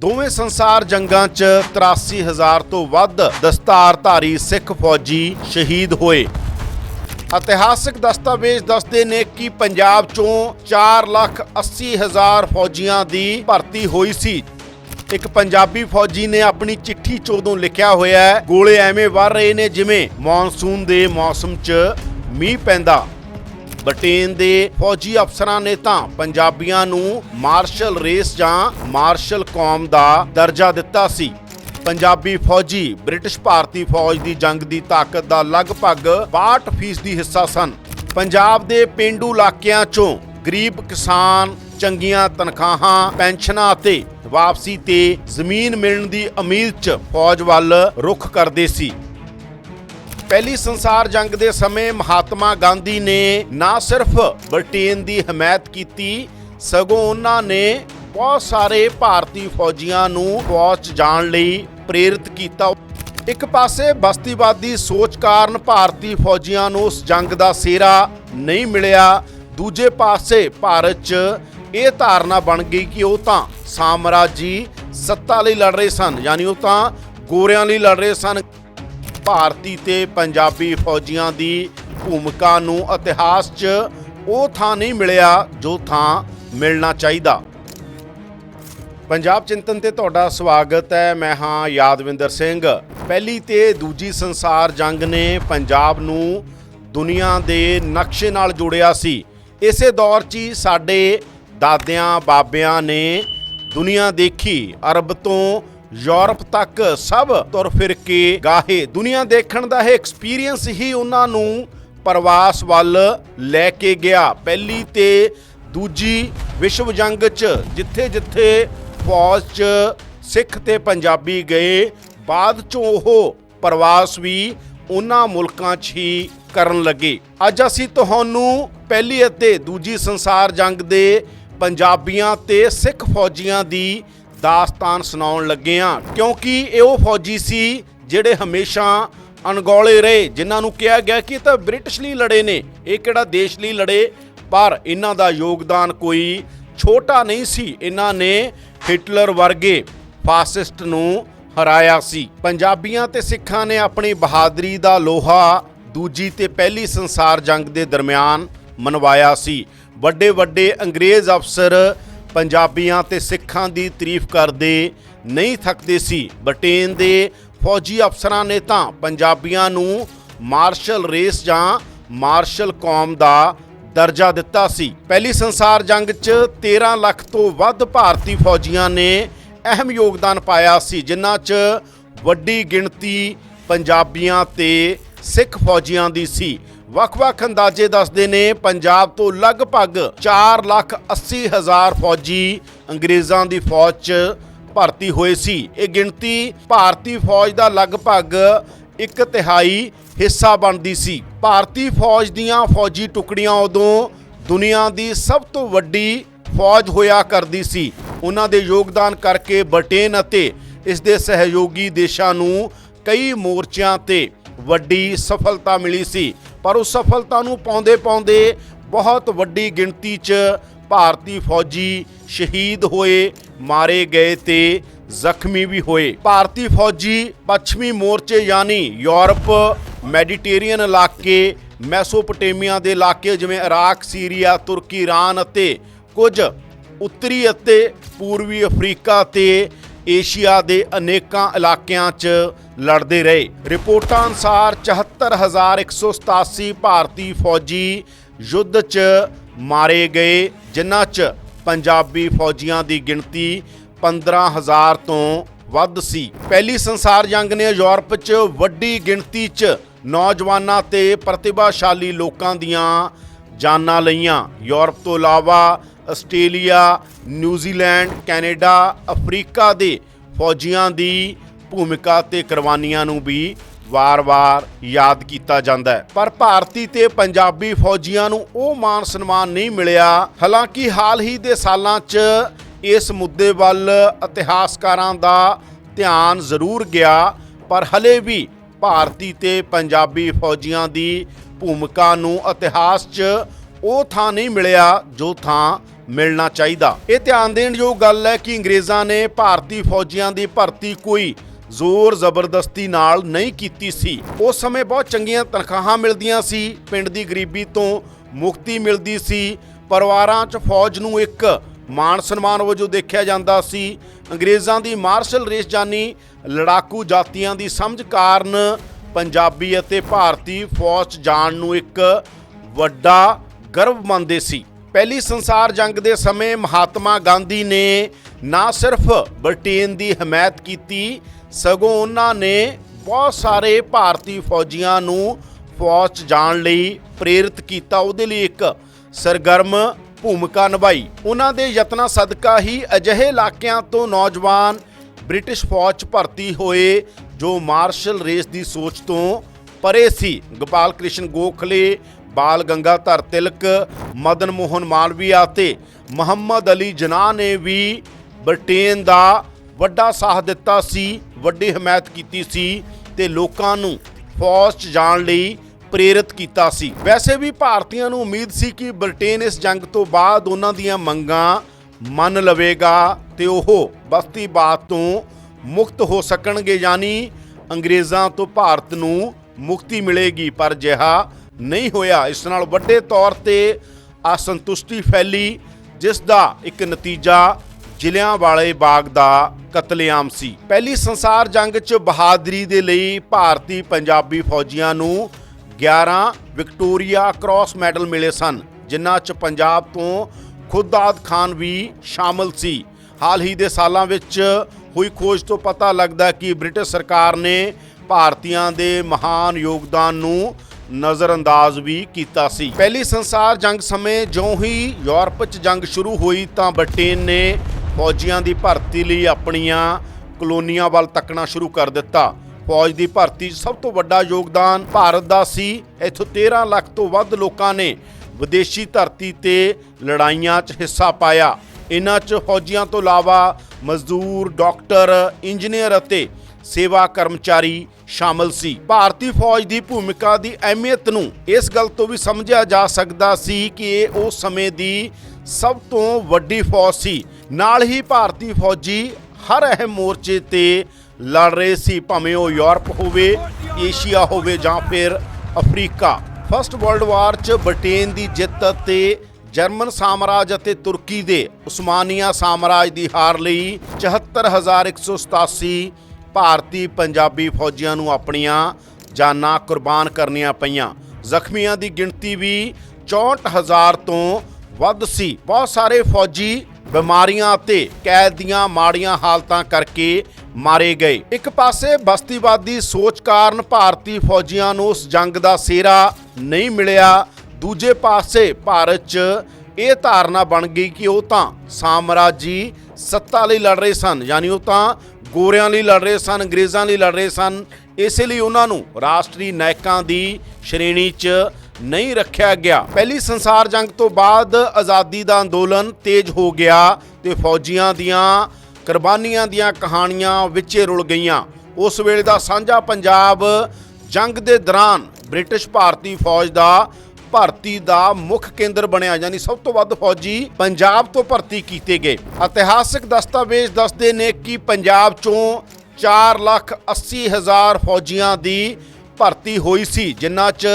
ਦੋਵੇਂ ਸੰਸਾਰ ਜੰਗਾਂ 'ਚ 83000 ਤੋਂ ਵੱਧ ਦਸਤਾਰਧਾਰੀ ਸਿੱਖ ਫੌਜੀ ਸ਼ਹੀਦ ਹੋਏ। ਇਤਿਹਾਸਕ ਦਸਤਾਵੇਜ਼ ਦੱਸਦੇ ਨੇ ਕਿ ਪੰਜਾਬ 'ਚੋਂ 480000 ਫੌਜੀਆਂ ਦੀ ਭਰਤੀ ਹੋਈ ਸੀ। ਇੱਕ ਪੰਜਾਬੀ ਫੌਜੀ ਨੇ ਆਪਣੀ ਚਿੱਠੀ 'ਚ ਉਦੋਂ ਲਿਖਿਆ ਹੋਇਆ ਹੈ। ਗੋਲੇ ਐਵੇਂ ਵਰ ਰਹੇ ਨੇ ਜਿਵੇਂ ਮੌਨਸੂਨ ਦੇ ਮੌਸਮ 'ਚ ਮੀਂਹ ਪੈਂਦਾ। ਬਟੇਨ ਦੇ ਫੌਜੀ ਅਫਸਰਾਂ ਨੇ ਤਾਂ ਪੰਜਾਬੀਆਂ ਨੂੰ ਮਾਰਸ਼ਲ ਰੇਸ ਜਾਂ ਮਾਰਸ਼ਲ ਕੌਮ ਦਾ ਦਰਜਾ ਦਿੱਤਾ ਸੀ। ਪੰਜਾਬੀ ਫੌਜੀ ਬ੍ਰਿਟਿਸ਼ ਭਾਰਤੀ ਫੌਜ ਦੀ ਜੰਗ ਦੀ ਤਾਕਤ ਦਾ ਲਗਭਗ 62% ਦੀ ਹਿੱਸਾ ਸਨ। ਪੰਜਾਬ ਦੇ ਪਿੰਡੂ ਇਲਾਕਿਆਂ ਚੋਂ ਗਰੀਬ ਕਿਸਾਨ, ਚੰਗੀਆਂ ਤਨਖਾਹਾਂ, ਪੈਨਸ਼ਨਾਂ ਅਤੇ ਵਾਪਸੀ ਤੇ ਜ਼ਮੀਨ ਮਿਲਣ ਦੀ ਉਮੀਦ 'ਚ ਫੌਜ ਵੱਲ ਰੁਖ ਕਰਦੇ ਸੀ। ਪਹਿਲੀ ਸੰਸਾਰ ਜੰਗ ਦੇ ਸਮੇਂ ਮਹਾਤਮਾ ਗਾਂਧੀ ਨੇ ਨਾ ਸਿਰਫ ਬ੍ਰਿਟੇਨ ਦੀ ਹਮਾਇਤ ਕੀਤੀ, ਸਗੋਂ ਉਹਨਾਂ ਨੇ ਬਹੁਤ ਸਾਰੇ ਭਾਰਤੀ ਫੌਜੀਆਂ ਨੂੰ ਫੌਜ 'ਚ ਜਾਣ ਲਈ ਪ੍ਰੇਰਿਤ ਕੀਤਾ। ਇੱਕ ਪਾਸੇ ਬਸਤੀਵਾਦੀ ਸੋਚ ਕਾਰਨ ਭਾਰਤੀ ਫੌਜੀਆਂ ਨੂੰ ਉਸ ਜੰਗ ਦਾ ਸਿਹਰਾ ਨਹੀਂ ਮਿਲਿਆ, ਦੂਜੇ ਪਾਸੇ ਭਾਰਤ 'ਚ ਇਹ ਧਾਰਨਾ ਬਣ ਗਈ ਕਿ ਉਹ ਤਾਂ ਸਾਮਰਾਜੀ ਸੱਤਾ ਲਈ ਲੜ ਰਹੇ ਸਨ, ਯਾਨੀ ਉਹ ਤਾਂ ਗੋਰਿਆਂ ਲਈ ਲੜ ਰਹੇ ਸਨ। ਭਾਰਤੀ ਤੇ ਪੰਜਾਬੀ ਫੌਜੀਆਂ ਦੀ ਭੂਮਿਕਾ ਨੂੰ ਇਤਿਹਾਸ 'ਚ ਉਹ ਥਾਂ ਨਹੀਂ ਮਿਲਿਆ ਜੋ ਥਾਂ ਮਿਲਣਾ ਚਾਹੀਦਾ। ਪੰਜਾਬ ਚਿੰਤਨ ਤੇ ਤੁਹਾਡਾ ਸਵਾਗਤ ਹੈ। ਮੈਂ ਹਾਂ ਯਾਦਵਿੰਦਰ ਸਿੰਘ। ਪਹਿਲੀ ਤੇ ਦੂਜੀ ਸੰਸਾਰ ਜੰਗ ਨੇ ਪੰਜਾਬ ਨੂੰ ਦੁਨੀਆ ਦੇ ਨਕਸ਼ੇ ਨਾਲ ਜੋੜਿਆ ਸੀ। ਇਸੇ ਦੌਰ 'ਚ ਹੀ ਸਾਡੇ ਦਾਦਿਆਂ, ਬਾਬਿਆਂ ਨੇ ਦੁਨੀਆ ਦੇਖੀ। ਅਰਬ ਤੋਂ ਯੂਰਪ ਤੱਕ ਸਭ ਤੁਰ ਫਿਰ ਕੇ ਗਾਹੇ। ਦੁਨੀਆ ਦੇਖਣ ਦਾ ਇਹ ਐਕਸਪੀਰੀਅੰਸ ਹੀ ਉਹਨਾਂ ਨੂੰ ਪ੍ਰਵਾਸ ਵੱਲ ਲੈ ਕੇ ਗਿਆ। ਪਹਿਲੀ ਤੇ ਦੂਜੀ ਵਿਸ਼ਵ ਜੰਗ 'ਚ ਜਿੱਥੇ-ਜਿੱਥੇ ਫੌਜ 'ਚ ਸਿੱਖ ਤੇ ਪੰਜਾਬੀ ਗਏ, ਬਾਅਦ 'ਚੋਂ ਉਹ ਪ੍ਰਵਾਸ ਵੀ ਉਹਨਾਂ ਮੁਲਕਾਂ 'ਚ ਹੀ ਕਰਨ ਲੱਗੇ। ਅੱਜ ਅਸੀਂ ਤੁਹਾਨੂੰ ਪਹਿਲੀ ਅਤੇ ਦੂਜੀ ਸੰਸਾਰ ਜੰਗ ਦੇ ਪੰਜਾਬੀਆਂ ਤੇ ਸਿੱਖ ਫੌਜੀਆਂ ਦੀ ਦਾਸਤਾਨ ਸੁਣਾਉਣ ਲੱਗੇ ਹਾਂ ਕਿਉਂਕਿ ਇਹ ਉਹ ਫੌਜੀ ਸੀ ਜਿਹੜੇ ਹਮੇਸ਼ਾ ਅਣਗੌਲੇ ਰਹੇ, ਜਿਨ੍ਹਾਂ ਨੂੰ ਕਿਹਾ ਗਿਆ ਕਿ ਇਹ ਤਾਂ ਬ੍ਰਿਟਿਸ਼ ਲਈ ਲੜੇ ਨੇ, ਇਹ ਕਿਹੜਾ ਦੇਸ਼ ਲਈ ਲੜੇ? ਪਰ ਇਹਨਾਂ ਦਾ ਯੋਗਦਾਨ ਕੋਈ ਛੋਟਾ ਨਹੀਂ ਸੀ, ਇਹਨਾਂ ਨੇ ਹਿਟਲਰ ਵਰਗੇ ਫਾਸਿਸਟ ਨੂੰ ਹਰਾਇਆ ਸੀ। ਪੰਜਾਬੀਆਂ ਤੇ ਸਿੱਖਾਂ ਨੇ ਆਪਣੀ ਬਹਾਦਰੀ ਦਾ ਲੋਹਾ ਦੂਜੀ ਤੇ ਪਹਿਲੀ ਸੰਸਾਰ ਜੰਗ ਦੇ ਦਰਮਿਆਨ ਮਨਵਾਇਆ ਸੀ। ਵੱਡੇ ਵੱਡੇ ਅੰਗਰੇਜ਼ ਅਫਸਰ ਪੰਜਾਬੀਆਂ ਤੇ ਸਿੱਖਾਂ ਦੀ ਤਾਰੀਫ ਕਰਦੇ ਨਹੀਂ ਥੱਕਦੇ ਸੀ। ਬਟੇਨ ਦੇ ਫੌਜੀ ਅਫਸਰਾਂ ਨੇ ਤਾਂ ਪੰਜਾਬੀਆਂ ਨੂੰ ਮਾਰਸ਼ਲ ਰੇਸ ਜਾਂ ਮਾਰਸ਼ਲ ਕੌਮ ਦਾ ਦਰਜਾ ਦਿੱਤਾ ਸੀ। ਪਹਿਲੀ ਸੰਸਾਰ ਜੰਗ 'ਚ 13 ਲੱਖ ਤੋਂ ਵੱਧ ਭਾਰਤੀ ਫੌਜੀਆਂ ਨੇ ਅਹਿਮ ਯੋਗਦਾਨ ਪਾਇਆ ਸੀ, ਜਿਨ੍ਹਾਂ 'ਚ ਵੱਡੀ ਗਿਣਤੀ ਪੰਜਾਬੀਆਂ ਤੇ ਸਿੱਖ ਫੌਜੀਆਂ ਦੀ ਸੀ। ਵੱਖ-ਵੱਖ ਅੰਦਾਜ਼ੇ ਦੱਸਦੇ ਨੇ, ਪੰਜਾਬ ਤੋਂ ਲਗਭਗ 4 ਲੱਖ 80 ਹਜ਼ਾਰ ਫੌਜੀ ਅੰਗਰੇਜ਼ਾਂ ਦੀ ਫੌਜ 'ਚ ਭਰਤੀ ਹੋਏ ਸੀ। ਇਹ ਗਿਣਤੀ ਭਾਰਤੀ ਫੌਜ ਦਾ ਲਗਭਗ ਇੱਕ ਤਿਹਾਈ ਹਿੱਸਾ ਬਣਦੀ ਸੀ। ਭਾਰਤੀ ਫੌਜ ਦੀਆਂ ਫੌਜੀ ਟੁਕੜੀਆਂ ਉਦੋਂ ਦੁਨੀਆ ਦੀ ਸਭ ਤੋਂ ਵੱਡੀ ਫੌਜ ਹੋਇਆ ਕਰਦੀ ਸੀ। ਉਹਨਾਂ ਦੇ ਯੋਗਦਾਨ ਕਰਕੇ ਬ੍ਰਿਟੇਨ ਅਤੇ ਇਸ ਦੇ ਸਹਿਯੋਗੀ ਦੇਸ਼ਾਂ ਨੂੰ ਕਈ ਮੋਰਚਿਆਂ ਤੇ ਵੱਡੀ ਸਫਲਤਾ ਮਿਲੀ ਸੀ। ਪਰ ਉਸ ਸਫਲਤਾ ਨੂੰ ਪਾਉਂਦੇ ਪਾਉਂਦੇ ਬਹੁਤ ਵੱਡੀ ਗਿਣਤੀ 'ਚ ਭਾਰਤੀ ਫੌਜੀ ਸ਼ਹੀਦ ਹੋਏ, ਮਾਰੇ ਗਏ ਤੇ ਜ਼ਖਮੀ ਵੀ ਹੋਏ। ਭਾਰਤੀ ਫੌਜੀ ਪੱਛਮੀ ਮੋਰਚੇ ਯਾਨੀ ਯੂਰਪ ਮੈਡੀਟੇਰੀਅਨ ਇਲਾਕੇ, ਮੈਸੋਪੋਟੇਮੀਆ ਦੇ ਇਲਾਕੇ ਜਿਵੇਂ ਇਰਾਕ, ਸੀਰੀਆ, ਤੁਰਕੀ, ਇਰਾਨ ਅਤੇ ਕੁਝ ਉੱਤਰੀ ਅਤੇ ਪੂਰਬੀ ਅਫਰੀਕਾ ਤੇ ਏਸ਼ੀਆ ਦੇ ਅਨੇਕਾਂ ਇਲਾਕਿਆਂ 'ਚ ਲੜਦੇ ਰਹੇ। ਰਿਪੋਰਟਾਂ ਅਨੁਸਾਰ 74187 ਭਾਰਤੀ ਫੌਜੀ ਯੁੱਧ 'ਚ ਮਾਰੇ ਗਏ, ਜਿਨ੍ਹਾਂ 'ਚ ਪੰਜਾਬੀ ਫੌਜੀਆਂ ਦੀ ਗਿਣਤੀ 15000 ਤੋਂ ਵੱਧ ਸੀ। ਪਹਿਲੀ ਸੰਸਾਰ ਜੰਗ ਨੇ ਯੂਰਪ 'ਚ ਵੱਡੀ ਗਿਣਤੀ 'ਚ ਨੌਜਵਾਨਾਂ ਤੇ ਪ੍ਰਤਿਭਾਸ਼ਾਲੀ ਲੋਕਾਂ ਦੀਆਂ ਜਾਨਾਂ ਲਈਆਂ। ਯੂਰਪ ਤੋਂ ਇਲਾਵਾ ਆਸਟ੍ਰੇਲੀਆ ਨਿਊਜ਼ੀਲੈਂਡ ਕੈਨੇਡਾ, ਅਫਰੀਕਾ ਦੇ ਫੌਜੀਆਂ ਦੀ ਭੂਮਿਕਾ ਤੇ ਕੁਰਬਾਨੀਆਂ ਨੂੰ ਵੀ ਵਾਰ-ਵਾਰ ਯਾਦ ਕੀਤਾ ਜਾਂਦਾ ਹੈ। ਪਰ ਭਾਰਤੀ ਤੇ ਪੰਜਾਬੀ ਫੌਜੀਆਂ ਨੂੰ ਉਹ ਮਾਣ ਸਨਮਾਨ ਨਹੀਂ ਮਿਲਿਆ। ਹਾਲਾਂਕਿ ਹਾਲ ਹੀ ਦੇ ਸਾਲਾਂ 'ਚ ਇਸ ਮੁੱਦੇ ਵੱਲ ਇਤਿਹਾਸਕਾਰਾਂ ਦਾ ਧਿਆਨ ਜ਼ਰੂਰ ਗਿਆ, ਪਰ ਹਲੇ ਵੀ ਭਾਰਤੀ ਤੇ ਪੰਜਾਬੀ ਫੌਜੀਆਂ ਦੀ ਭੂਮਿਕਾ ਨੂੰ ਇਤਿਹਾਸ 'ਚ ਉਹ ਥਾਂ ਨਹੀਂ ਮਿਲਿਆ, ਜੋ ਥਾਂ ਮਿਲਣਾ ਚਾਹੀਦਾ। ਇਹ ਧਿਆਨ ਦੇਣ ਯੋਗ ਗੱਲ ਹੈ ਕਿ ਅੰਗਰੇਜ਼ਾਂ ਨੇ ਭਾਰਤੀ ਫੌਜੀਆਂ ਦੀ ਭਰਤੀ ਕੋਈ ਜ਼ੋਰ ਜ਼ਬਰਦਸਤੀ ਨਾਲ ਨਹੀਂ ਕੀਤੀ ਸੀ। ਉਸ ਸਮੇਂ ਬਹੁਤ ਚੰਗੀਆਂ ਤਨਖਾਹਾਂ ਮਿਲਦੀਆਂ ਸੀ। ਪਿੰਡ ਦੀ ਗਰੀਬੀ ਤੋਂ ਮੁਕਤੀ ਮਿਲਦੀ ਸੀ। ਪਰਿਵਾਰਾਂ 'ਚ ਫੌਜ ਨੂੰ ਇੱਕ ਮਾਣ ਸਨਮਾਨ ਵਜੋਂ ਦੇਖਿਆ ਜਾਂਦਾ ਸੀ। ਅੰਗਰੇਜ਼ਾਂ ਦੀ ਮਾਰਸ਼ਲ ਰੇਸ ਜਾਨੀ ਲੜਾਕੂ ਜਾਤੀਆਂ ਦੀ ਸਮਝ ਕਾਰਨ ਪੰਜਾਬੀ ਅਤੇ ਭਾਰਤੀ ਫੌਜ ਜਾਣ ਨੂੰ ਇੱਕ ਵੱਡਾ ਗਰਵ ਮੰਨਦੇ ਸੀ। ਪਹਿਲੀ ਸੰਸਾਰ ਜੰਗ ਦੇ ਸਮੇਂ ਮਹਾਤਮਾ ਗਾਂਧੀ ਨੇ ਨਾ ਸਿਰਫ ਬ੍ਰਿਟੇਨ ਦੀ ਹਮਾਇਤ ਕੀਤੀ, ਸਗੋਂ ਉਹਨਾਂ ਨੇ ਬਹੁਤ ਸਾਰੇ ਭਾਰਤੀ ਫੌਜੀਆਂ ਨੂੰ ਫੌਜ 'ਚ ਜਾਣ ਲਈ ਪ੍ਰੇਰਿਤ ਕੀਤਾ। ਉਹਦੇ ਲਈ ਇੱਕ ਸਰਗਰਮ ਭੂਮਿਕਾ ਨਿਭਾਈ। ਉਹਨਾਂ ਦੇ ਯਤਨਾਂ ਸਦਕਾ ਹੀ ਅਜਿਹੇ ਇਲਾਕਿਆਂ ਤੋਂ ਨੌਜਵਾਨ ਬ੍ਰਿਟਿਸ਼ ਫੌਜ 'ਚ ਭਰਤੀ ਹੋਏ, ਜੋ ਮਾਰਸ਼ਲ ਰੇਸ ਦੀ ਸੋਚ ਤੋਂ ਪਰੇ ਸੀ। ਗੋਪਾਲ ਕ੍ਰਿਸ਼ਨ ਗੋਖਲੇ ਬਾਲ ਗੰਗਾਧਰ ਤਿਲਕ, ਮਦਨ ਮੋਹਨ ਮਾਲਵੀਆ ਤੇ ਮੁਹੰਮਦ ਅਲੀ ਜਨਾਹ ਨੇ ਵੀ ਬ੍ਰਿਟੇਨ ਦਾ ਵੱਡਾ ਸਾਥ ਦਿੱਤਾ ਸੀ, ਵੱਡੀ ਹਮਾਇਤ ਕੀਤੀ ਸੀ ਤੇ ਲੋਕਾਂ ਨੂੰ ਫੌਜ 'ਚ ਜਾਣ ਲਈ ਪ੍ਰੇਰਿਤ ਕੀਤਾ ਸੀ। ਵੈਸੇ ਵੀ ਭਾਰਤੀਆਂ ਨੂੰ ਉਮੀਦ ਸੀ ਕਿ ਬ੍ਰਿਟੇਨ ਇਸ ਜੰਗ ਤੋਂ ਬਾਅਦ ਉਹਨਾਂ ਦੀਆਂ ਮੰਗਾਂ ਮੰਨ ਲਵੇਗਾ ਤੇ ਉਹ ਬਸਤੀ ਬਸਤੀਵਾਦ ਤੋਂ ਮੁਕਤ ਹੋ ਸਕਣਗੇ, ਯਾਨੀ ਅੰਗਰੇਜ਼ਾਂ ਤੋਂ ਭਾਰਤ ਨੂੰ ਮੁਕਤੀ ਮਿਲੇਗੀ। ਪਰ ਜਿਹਾ ਨਹੀਂ ਹੋਇਆ। ਇਸ ਨਾਲ ਵੱਡੇ ਤੌਰ ਤੇ ਅਸੰਤੁਸ਼ਟੀ ਫੈਲੀ, ਜਿਸ ਦਾ ਇੱਕ ਨਤੀਜਾ ਜ਼ਿਲ੍ਹਿਆਂ ਵਾਲੇ ਬਾਗ ਦਾ ਕਤਲੇਆਮ ਸੀ। ਪਹਿਲੀ ਸੰਸਾਰ ਜੰਗ 'ਚ ਬਹਾਦਰੀ ਦੇ ਲਈ ਭਾਰਤੀ ਪੰਜਾਬੀ ਫੌਜੀਆਂ ਨੂੰ 11 ਵਿਕਟੋਰੀਆ ਕ੍ਰਾਸ ਮੈਡਲ ਮਿਲੇ ਸਨ, ਜਿਨ੍ਹਾਂ 'ਚ ਪੰਜਾਬ ਤੋਂ ਖੁਦਾਦ ਖਾਨ ਵੀ ਸ਼ਾਮਲ ਸੀ। ਹਾਲ ਹੀ ਦੇ ਸਾਲਾਂ ਵਿੱਚ ਹੋਈ ਖੋਜ ਤੋਂ ਪਤਾ ਲੱਗਦਾ ਕਿ ਬ੍ਰਿਟਿਸ਼ ਸਰਕਾਰ ਨੇ ਭਾਰਤੀਆਂ ਦੇ ਮਹਾਨ ਯੋਗਦਾਨ ਨੂੰ ਨਜ਼ਰਅੰਦਾਜ਼ ਵੀ ਕੀਤਾ ਸੀ। ਪਹਿਲੀ ਸੰਸਾਰ ਜੰਗ ਸਮੇਂ ਜਿਉਂ ਹੀ ਯੂਰਪ 'ਚ ਜੰਗ ਸ਼ੁਰੂ ਹੋਈ ਤਾਂ ਬ੍ਰਿਟੇਨ ਨੇ ਫੌਜੀਆਂ ਦੀ ਭਰਤੀ ਲਈ ਆਪਣੀਆਂ ਕਲੋਨੀਆਂ ਵੱਲ ਤੱਕਣਾ ਸ਼ੁਰੂ ਕਰ ਦਿੱਤਾ। ਫੌਜ ਦੀ ਭਰਤੀ 'ਚ ਸਭ ਤੋਂ ਵੱਡਾ ਯੋਗਦਾਨ ਭਾਰਤ ਦਾ ਸੀ। ਇੱਥੋਂ 13 ਲੱਖ ਤੋਂ ਵੱਧ ਲੋਕਾਂ ਨੇ ਵਿਦੇਸ਼ੀ ਧਰਤੀ ਤੇ ਲੜਾਈਆਂ 'ਚ ਹਿੱਸਾ ਪਾਇਆ। ਇਹਨਾਂ 'ਚ ਫੌਜੀਆਂ ਤੋਂ ਇਲਾਵਾ ਮਜ਼ਦੂਰ, ਡਾਕਟਰ, ਇੰਜੀਨੀਅਰ ਅਤੇ ਸੇਵਾ ਕਰਮਚਾਰੀ ਸ਼ਾਮਲ ਸੀ। ਭਾਰਤੀ ਫੌਜ ਦੀ ਭੂਮਿਕਾ ਦੀ ਅਹਿਮੀਅਤ ਨੂੰ ਇਸ ਗੱਲ ਤੋਂ ਵੀ ਸਮਝਿਆ ਜਾ ਸਕਦਾ ਸੀ ਕਿ ਇਹ ਉਸ ਸਮੇਂ ਦੀ ਸਭ ਤੋਂ ਵੱਡੀ ਫੌਜ ਸੀ। ਨਾਲ ਹੀ ਭਾਰਤੀ ਫੌਜੀ ਹਰ ਅਹਿਮ ਮੋਰਚੇ ਤੇ ਲੜ ਰਹੇ ਸੀ, ਭਾਵੇਂ ਉਹ ਯੂਰਪ ਹੋਵੇ, ਏਸ਼ੀਆ ਹੋਵੇ ਜਾਂ ਫਿਰ ਅਫਰੀਕਾ। ਫਸਟ ਵਰਲਡ ਵਾਰ 'ਚ ਬ੍ਰਿਟੇਨ ਦੀ ਜਿੱਤ ਅਤੇ ਜਰਮਨ ਸਾਮਰਾਜ ਅਤੇ ਤੁਰਕੀ ਦੇ ਉਸਮਾਨੀਆ ਸਾਮਰਾਜ ਦੀ ਹਾਰ ਲਈ 74187 ਭਾਰਤੀ ਪੰਜਾਬੀ ਫੌਜੀਆਂ ਨੂੰ ਆਪਣੀਆਂ ਜਾਨਾਂ ਕੁਰਬਾਨ ਕਰਨੀਆਂ ਪਈਆਂ। ਜ਼ਖਮੀਆਂ ਦੀ ਗਿਣਤੀ ਵੀ 64000 ਤੋਂ ਵੱਧ ਸੀ। ਬਹੁਤ ਸਾਰੇ ਫੌਜੀ ਬਿਮਾਰੀਆਂ ਅਤੇ ਕੈਦ ਦੀਆਂ ਮਾੜੀਆਂ ਹਾਲਤਾਂ ਕਰਕੇ ਮਾਰੇ ਗਏ। ਇੱਕ ਪਾਸੇ ਬਸਤੀਵਾਦੀ ਸੋਚ ਕਾਰਨ ਭਾਰਤੀ ਫੌਜੀਆਂ ਨੂੰ ਉਸ ਜੰਗ ਦਾ ਸਿਹਰਾ ਨਹੀਂ ਮਿਲਿਆ। ਦੂਜੇ ਪਾਸੇ ਭਾਰਤ 'ਚ ਇਹ ਧਾਰਨਾ ਬਣ ਗਈ ਕਿ ਉਹ ਤਾਂ ਸਾਮਰਾਜੀ ਸੱਤਾ ਲਈ ਲੜ ਰਹੇ ਸਨ। ਯਾਨੀ ਉਹ ਤਾਂ ਗੋਰਿਆਂ ਲਈ ਲੜ ਰਹੇ ਸਨ, ਅੰਗਰੇਜ਼ਾਂ ਲਈ ਲੜ ਰਹੇ ਸਨ। ਇਸੇ ਲਈ ਉਹਨਾਂ ਨੂੰ ਰਾਸ਼ਟਰੀ ਨਾਇਕਾਂ ਦੀ ਸ਼੍ਰੇਣੀ 'ਚ ਨਹੀਂ ਰੱਖਿਆ ਗਿਆ। ਪਹਿਲੀ ਸੰਸਾਰ ਜੰਗ ਤੋਂ ਬਾਅਦ ਆਜ਼ਾਦੀ ਦਾ ਅੰਦੋਲਨ ਤੇਜ਼ ਹੋ ਗਿਆ ਤੇ ਫੌਜੀਆਂ ਦੀਆਂ, ਕੁਰਬਾਨੀਆਂ ਦੀਆਂ ਕਹਾਣੀਆਂ ਵਿੱਚ ਰੁਲ ਗਈਆਂ। ਉਸ ਵੇਲੇ ਦਾ ਸਾਂਝਾ ਪੰਜਾਬ ਜੰਗ ਦੇ ਦੌਰਾਨ ਬ੍ਰਿਟਿਸ਼ ਭਾਰਤੀ ਫੌਜ ਦਾ ਭਰਤੀ ਦਾ ਮੁੱਖ ਕੇਂਦਰ ਬਣਿਆ, ਯਾਨੀ ਸਭ ਤੋਂ ਵੱਧ ਫੌਜੀ ਪੰਜਾਬ ਤੋਂ ਭਰਤੀ ਕੀਤੇ ਗਏ। ਇਤਿਹਾਸਕ ਦਸਤਾਵੇਜ਼ ਦੱਸਦੇ ਨੇ ਕਿ ਪੰਜਾਬ ਚੋਂ 4 ਲੱਖ 80 ਹਜ਼ਾਰ ਫੌਜੀਆਂ ਦੀ ਭਰਤੀ ਹੋਈ ਸੀ ਜਿਨ੍ਹਾਂ 'ਚ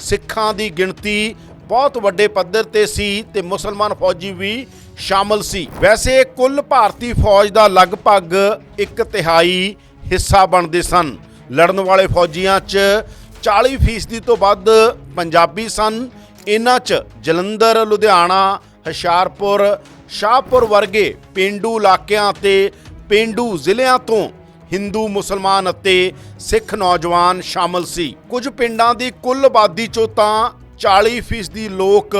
ਸਿੱਖਾਂ ਦੀ ਗਿਣਤੀ ਬਹੁਤ ਵੱਡੇ ਪੱਧਰ ਤੇ ਸੀ ਤੇ ਮੁਸਲਮਾਨ ਫੌਜੀ ਵੀ ਸ਼ਾਮਲ ਸੀ। ਵੈਸੇ ਕੁੱਲ ਭਾਰਤੀ ਫੌਜ ਦਾ ਲਗਭਗ ਇੱਕ ਤਿਹਾਈ ਹਿੱਸਾ ਬਣਦੇ ਸਨ। ਲੜਨ ਵਾਲੇ ਫੌਜੀਆਂ 'ਚ 40% ਤੋਂ ਵੱਧ ਪੰਜਾਬੀ ਸਨ। ਇਹਨਾਂ 'ਚ ਜਲੰਧਰ, ਲੁਧਿਆਣਾ, ਹੁਸ਼ਿਆਰਪੁਰ, ਸ਼ਾਹਪੁਰ ਵਰਗੇ ਪਿੰਡੂ ਇਲਾਕਿਆਂ ਅਤੇ ਪਿੰਡੂ ਜ਼ਿਲ੍ਹਿਆਂ ਤੋਂ ਹਿੰਦੂ, ਮੁਸਲਮਾਨ ਅਤੇ ਸਿੱਖ ਨੌਜਵਾਨ ਸ਼ਾਮਲ ਸੀ। ਕੁਝ ਪਿੰਡਾਂ ਦੀ ਕੁੱਲ ਆਬਾਦੀ ਚੋਂ ਤਾਂ 40% ਦੀ ਲੋਕ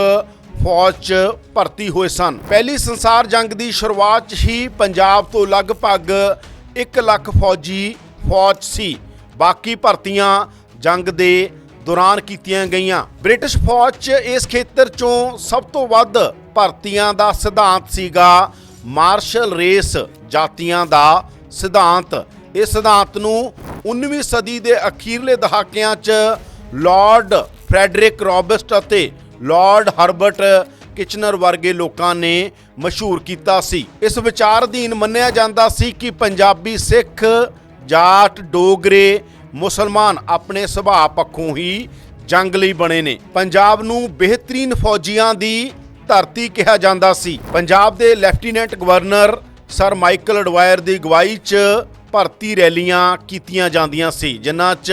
ਫੌਜ 'ਚ ਭਰਤੀ ਹੋਏ ਸਨ। ਪਹਿਲੀ ਸੰਸਾਰ ਜੰਗ ਦੀ ਸ਼ੁਰੂਆਤ 'ਚ ਹੀ ਪੰਜਾਬ ਤੋਂ ਲਗਭਗ 1 ਲੱਖ ਫੌਜੀ ਫੌਜ ਸੀ। ਬਾਕੀ ਭਰਤੀਆਂ ਜੰਗ ਦੇ ਦੌਰਾਨ ਕੀਤੀਆਂ ਗਈਆਂ। ਬ੍ਰਿਟਿਸ਼ ਫੌਜ 'ਚ ਇਸ ਖੇਤਰ 'ਚੋਂ ਸਭ ਤੋਂ ਵੱਧ ਭਰਤੀਆਂ ਦਾ ਸਿਧਾਂਤ ਸੀਗਾ ਮਾਰਸ਼ਲ ਰੇਸ, ਜਾਤੀਆਂ ਦਾ ਸਿਧਾਂਤ। ਇਸ ਸਿਧਾਂਤ ਨੂੰ 19ਵੀਂ ਸਦੀ ਦੇ ਅਖੀਰਲੇ ਦਹਾਕਿਆਂ 'ਚ ਲਾਰਡ ਫ੍ਰੈਡਰਿਕ ਰੌਬਸਟ ਅਤੇ ਲਾਰਡ ਹਰਬਰਟ ਕਿਚਨਰ ਵਰਗੇ ਲੋਕਾਂ ਨੇ ਮਸ਼ਹੂਰ ਕੀਤਾ ਸੀ। ਇਸ ਵਿਚਾਰ ਅਧੀਨ ਮੰਨਿਆ ਜਾਂਦਾ ਸੀ ਕਿ ਪੰਜਾਬੀ ਸਿੱਖ ਜਾਟ ਡੋਗਰੇ ਮੁਸਲਮਾਨ ਆਪਣੇ ਸੁਭਾਅ ਪੱਖੋਂ ਹੀ ਜੰਗ ਲਈ ਬਣੇ ਨੇ। ਪੰਜਾਬ ਨੂੰ ਬਿਹਤਰੀਨ ਫੌਜੀਆਂ ਦੀ ਧਰਤੀ ਕਿਹਾ ਜਾਂਦਾ ਸੀ। ਪੰਜਾਬ ਦੇ lieutenant governor sir Michael O'Dwyer ਦੀ ਅਗਵਾਈ 'ਚ ਭਰਤੀ ਰੈਲੀਆਂ ਕੀਤੀਆਂ ਜਾਂਦੀਆਂ ਸੀ, ਜਿਨ੍ਹਾਂ 'ਚ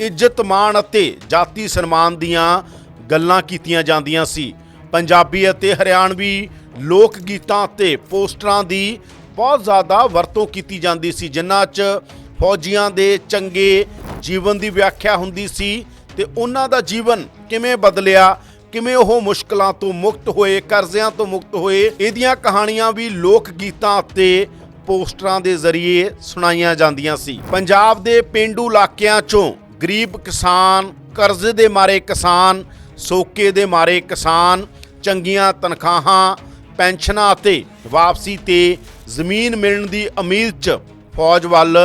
ਇੱਜ਼ਤ ਮਾਣ ਅਤੇ ਜਾਤੀ ਸਨਮਾਨ ਦੀਆਂ ਗੱਲਾਂ ਕੀਤੀਆਂ ਜਾਂਦੀਆਂ ਸੀ। ਪੰਜਾਬੀ ਅਤੇ ਹਰਿਆਣਵੀ ਲੋਕ ਗੀਤਾਂ ਅਤੇ ਪੋਸਟਰਾਂ ਦੀ ਬਹੁਤ ਜ਼ਿਆਦਾ ਵਰਤੋਂ ਕੀਤੀ ਜਾਂਦੀ ਸੀ, ਜਿਨ੍ਹਾਂ 'ਚ ਫੌਜੀਆਂ ਦੇ ਚੰਗੇ ਜੀਵਨ ਦੀ ਵਿਆਖਿਆ ਹੁੰਦੀ ਸੀ ਤੇ ਉਹਨਾਂ ਦਾ ਜੀਵਨ ਕਿਵੇਂ ਬਦਲਿਆ, ਕਿਵੇਂ ਉਹ ਮੁਸ਼ਕਲਾਂ ਤੋਂ ਮੁਕਤ ਹੋਏ, ਕਰਜ਼ਿਆਂ ਤੋਂ ਮੁਕਤ ਹੋਏ, ਇਹਦੀਆਂ ਕਹਾਣੀਆਂ ਵੀ ਲੋਕ ਗੀਤਾਂ ਅਤੇ ਪੋਸਟਰਾਂ ਦੇ ਜ਼ਰੀਏ ਸੁਣਾਈਆਂ ਜਾਂਦੀਆਂ ਸੀ। ਪੰਜਾਬ ਦੇ ਪਿੰਡੂ ਇਲਾਕਿਆਂ 'ਚੋਂ ਗਰੀਬ ਕਿਸਾਨ, ਕਰਜ਼ੇ ਦੇ ਮਾਰੇ ਕਿਸਾਨ, ਸੋਕੇ ਦੇ ਮਾਰੇ ਕਿਸਾਨ, ਚੰਗੀਆਂ ਤਨਖਾਹਾਂ, ਪੈਨਸ਼ਨਾਂ ਅਤੇ ਵਾਪਸੀ ਤੇ ਜ਼ਮੀਨ ਮਿਲਣ ਦੀ ਉਮੀਦ 'ਚ ਫੌਜ ਵੱਲ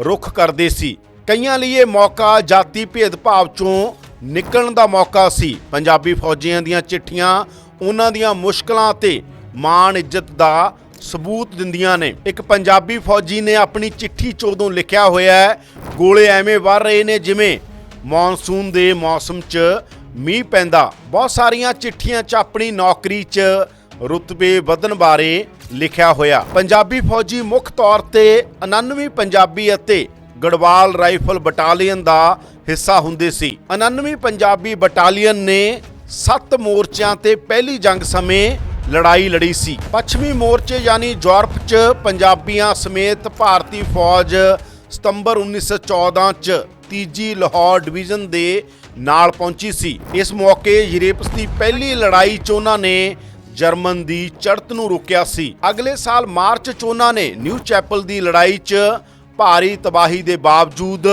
ਰੁਖ ਕਰਦੇ ਸੀ। ਕਈਆਂ ਲਈ ਇਹ ਮੌਕਾ ਜਾਤੀ ਭੇਦਭਾਵ 'ਚੋਂ ਨਿਕਲਣ ਦਾ ਮੌਕਾ ਸੀ। ਪੰਜਾਬੀ ਫੌਜੀਆਂ ਦੀਆਂ ਚਿੱਠੀਆਂ ਉਹਨਾਂ ਦੀਆਂ ਮੁਸ਼ਕਲਾਂ ਤੇ ਮਾਣ ਇੱਜ਼ਤ ਦਾ ਸਬੂਤ ਦਿੰਦੀਆਂ ਨੇ। ਇੱਕ ਪੰਜਾਬੀ ਫੌਜੀ ਨੇ ਆਪਣੀ ਚਿੱਠੀ 'ਚ ਉਦੋਂ ਲਿਖਿਆ ਹੋਇਆ ਹੈ। ਗੋਲੇ ਐਵੇਂ ਵਰ ਰਹੇ ਨੇ ਜਿਵੇਂ ਮੌਨਸੂਨ ਦੇ ਮੌਸਮ 'ਚ ਮੀਂਹ ਪੈਂਦਾ। ਬਹੁਤ ਸਾਰੀਆਂ ਚਿੱਠੀਆਂ 'ਚ ਆਪਣੀ ਨੌਕਰੀ 'ਚ ਰੁਤਬੇ ਵਧਣ ਬਾਰੇ ਲਿਖਿਆ ਹੋਇਆ। ਪੰਜਾਬੀ ਫੌਜੀ ਮੁੱਖ ਤੌਰ ਤੇ 99 ਪੰਜਾਬੀ ਅਤੇ ਗੜਵਾਲ ਰਾਈਫਲ ਬਟਾਲੀਅਨ ਦਾ ਹਿੱਸਾ ਹੁੰਦੇ ਸੀ। 99 ਪੰਜਾਬੀ ਬਟਾਲੀਅਨ ਨੇ 7 ਮੋਰਚਿਆਂ ਤੇ ਪਹਿਲੀ ਜੰਗ ਸਮੇਂ ਲੜਾਈ ਲੜੀ ਸੀ। ਪੱਛਮੀ ਮੋਰਚੇ ਯਾਨੀ ਯੂਰਪ 'ਚ ਪੰਜਾਬੀਆਂ ਸਮੇਤ ਭਾਰਤੀ ਫੌਜ ਸਤੰਬਰ 1914 'ਚ ਤੀਜੀ ਲਾਹੌਰ ਡਿਵੀਜ਼ਨ ਦੇ ਨਾਲ ਪਹੁੰਚੀ ਸੀ। ਇਸ ਮੌਕੇ ਯੂਰਪਸ ਦੀ ਪਹਿਲੀ ਲੜਾਈ 'ਚ ਉਹਨਾਂ ਨੇ ਜਰਮਨ ਦੀ ਚੜ੍ਹਤ ਨੂੰ ਰੋਕਿਆ ਸੀ। ਅਗਲੇ ਸਾਲ ਮਾਰਚ 'ਚ ਉਹਨਾਂ ਨੇ ਨਿਊ ਚੈਪਲ ਦੀ ਲੜਾਈ 'ਚ ਭਾਰੀ ਤਬਾਹੀ ਦੇ ਬਾਵਜੂਦ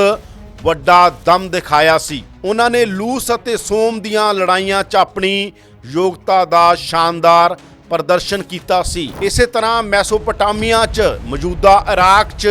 ਵੱਡਾ ਦਮ ਦਿਖਾਇਆ ਸੀ। ਉਹਨਾਂ ਨੇ ਲੂਸ ਅਤੇ ਸੋਮ ਦੀਆਂ ਲੜਾਈਆਂ 'ਚ ਆਪਣੀ ਯੋਗਤਾ ਦਾ ਸ਼ਾਨਦਾਰ ਪ੍ਰਦਰਸ਼ਨ ਕੀਤਾ ਸੀ। ਇਸੇ ਤਰ੍ਹਾਂ ਮੈਸੋਪੋਟਾਮੀਆ 'ਚ ਮੌਜੂਦਾ ਇਰਾਕ 'ਚ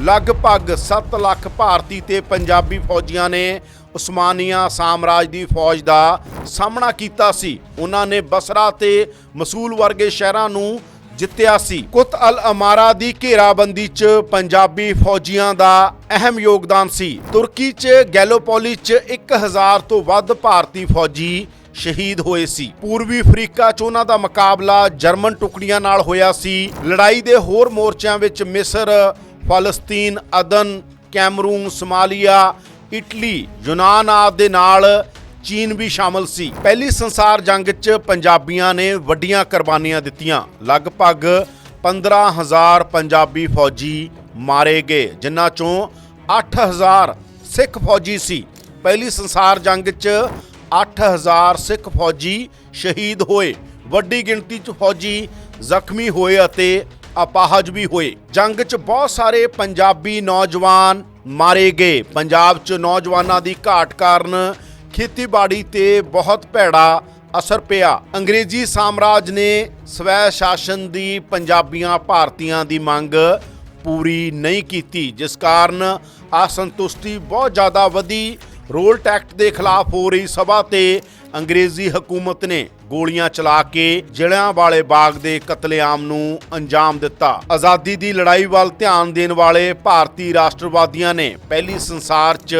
ਲਗਭਗ 7 ਲੱਖ ਭਾਰਤੀ ਤੇ ਪੰਜਾਬੀ ਫੌਜੀਆਂ ਨੇ ਉਸਮਾਨੀਆ ਸਾਮਰਾਜ ਦੀ ਫੌਜ ਦਾ ਸਾਹਮਣਾ ਕੀਤਾ ਸੀ। ਉਹਨਾਂ ਨੇ ਬਸਰਾ ਤੇ ਮਸੂਲ ਵਰਗੇ ਸ਼ਹਿਰਾਂ ਨੂੰ ਜਿੱਤਿਆ ਸੀ। ਕੁਤ ਅਲ ਅਮਾਰਾ ਦੀ ਘੇਰਾਬੰਦੀ 'ਚ ਪੰਜਾਬੀ ਫੌਜੀਆਂ ਦਾ ਅਹਿਮ ਯੋਗਦਾਨ ਸੀ। ਤੁਰਕੀ 'ਚ, ਗੈਲੋਪੋਲੀ 'ਚ 1000 ਤੋਂ ਵੱਧ ਭਾਰਤੀ ਫੌਜੀ ਸ਼ਹੀਦ ਹੋਏ ਸੀ। ਪੂਰਬੀ ਅਫਰੀਕਾ 'ਚ ਉਹਨਾਂ ਦਾ ਮੁਕਾਬਲਾ ਜਰਮਨ ਟੁਕੜੀਆਂ ਨਾਲ ਹੋਇਆ ਸੀ। ਲੜਾਈ ਦੇ ਹੋਰ ਮੋਰਚਿਆਂ ਵਿੱਚ ਮਿਸਰ, ਫਲਸਤੀਨ, ਅਦਨ, ਕੈਮਰੂਨ, ਸਮਾਲੀਆ ਇਟਲੀ, ਯੂਨਾਨ ਆਦਿ ਦੇ ਨਾਲ ਚੀਨ ਵੀ ਸ਼ਾਮਲ ਸੀ। ਪਹਿਲੀ ਸੰਸਾਰ ਜੰਗ 'ਚ ਪੰਜਾਬੀਆਂ ਨੇ ਵੱਡੀਆਂ ਕੁਰਬਾਨੀਆਂ ਦਿੱਤੀਆਂ। ਲਗਭਗ 15000 ਪੰਜਾਬੀ ਫੌਜੀ ਮਾਰੇ ਗਏ, ਜਿਨ੍ਹਾਂ ਚੋਂ 8000 ਸਿੱਖ ਫੌਜੀ ਸੀ। ਪਹਿਲੀ ਸੰਸਾਰ ਜੰਗ 'ਚ 8000 ਸਿੱਖ ਫੌਜੀ ਸ਼ਹੀਦ ਹੋਏ। ਵੱਡੀ ਗਿਣਤੀ 'ਚ ਫੌਜੀ ਜ਼ਖਮੀ ਹੋਏ ਅਤੇ ਅਪਾਹਜ ਵੀ ਹੋਏ। ਜੰਗ 'ਚ ਬਹੁਤ ਸਾਰੇ ਪੰਜਾਬੀ ਨੌਜਵਾਨ ਮਾਰੇ ਗਏ। ਪੰਜਾਬ 'ਚ ਨੌਜਵਾਨਾਂ ਦੀ ਘਾਟ ਕਾਰਨ ਖੇਤੀਬਾੜੀ ਤੇ ਬਹੁਤ ਭੈੜਾ ਅਸਰ ਪਿਆ। ਅੰਗਰੇਜ਼ੀ ਸਾਮਰਾਜ ਨੇ ਸਵੈ ਸ਼ਾਸਨ ਦੀ ਪੰਜਾਬੀਆਂ ਭਾਰਤੀਆਂ ਦੀ ਮੰਗ ਪੂਰੀ ਨਹੀਂ ਕੀਤੀ, ਜਿਸ ਕਾਰਨ ਅਸੰਤੁਸ਼ਟੀ ਬਹੁਤ ਜ਼ਿਆਦਾ ਵਧੀ। ਰੋਲ ਟੈਕਟ ਦੇ ਖਿਲਾਫ ਹੋ ਰਹੀ ਸਭਾ ਤੇ ਅੰਗਰੇਜ਼ੀ ਹਕੂਮਤ ਨੇ ਗੋਲੀਆਂ ਚਲਾ ਕੇ ਜ਼ਿਲ੍ਹਿਆਂ ਵਾਲੇ ਬਾਗ ਦੇ ਕਤਲੇਆਮ ਨੂੰ ਅੰਜਾਮ ਦਿੱਤਾ। ਆਜ਼ਾਦੀ ਦੀ ਲੜਾਈ ਵੱਲ ਧਿਆਨ ਦੇਣ ਵਾਲੇ ਭਾਰਤੀ ਰਾਸ਼ਟਰਵਾਦੀਆਂ ਨੇ ਪਹਿਲੀ ਸੰਸਾਰ 'ਚ